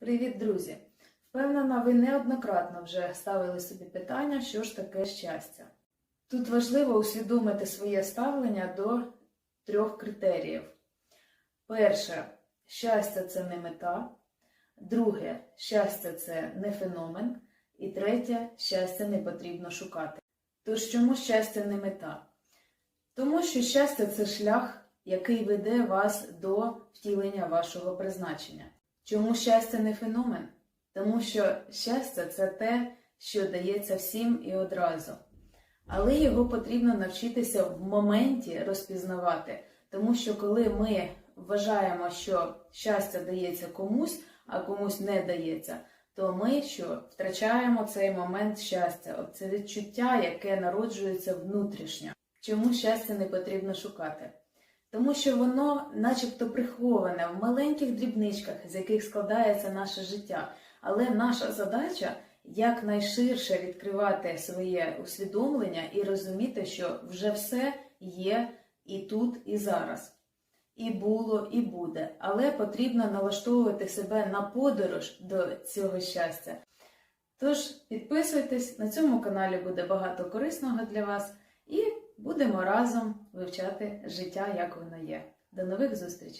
Привіт, друзі! Впевнена, ви неоднократно вже ставили собі питання, що ж таке щастя. Тут важливо усвідомити своє ставлення до трьох критеріїв. Перше, щастя це не мета. Друге, щастя це не феномен. І третє, щастя не потрібно шукати. Тож чому щастя не мета? Тому що щастя це шлях, який веде вас до втілення вашого призначення. Чому щастя не феномен? Тому що щастя це те, що дається всім і одразу. Але його потрібно навчитися в моменті розпізнавати, тому що коли ми вважаємо, що щастя дається комусь, а комусь не дається, то ми що втрачаємо цей момент щастя, це відчуття, яке народжується внутрішньо. Чому щастя не потрібно шукати? Тому що воно начебто приховане в маленьких дрібничках, з яких складається наше життя. Але наша задача якнайширше відкривати своє усвідомлення і розуміти, що вже все є і тут, і зараз. І було, і буде. Але потрібно налаштовувати себе на подорож до цього щастя. Тож підписуйтесь, на цьому каналі буде багато корисного для вас, будемо разом вивчати життя, як воно є. До нових зустрічей!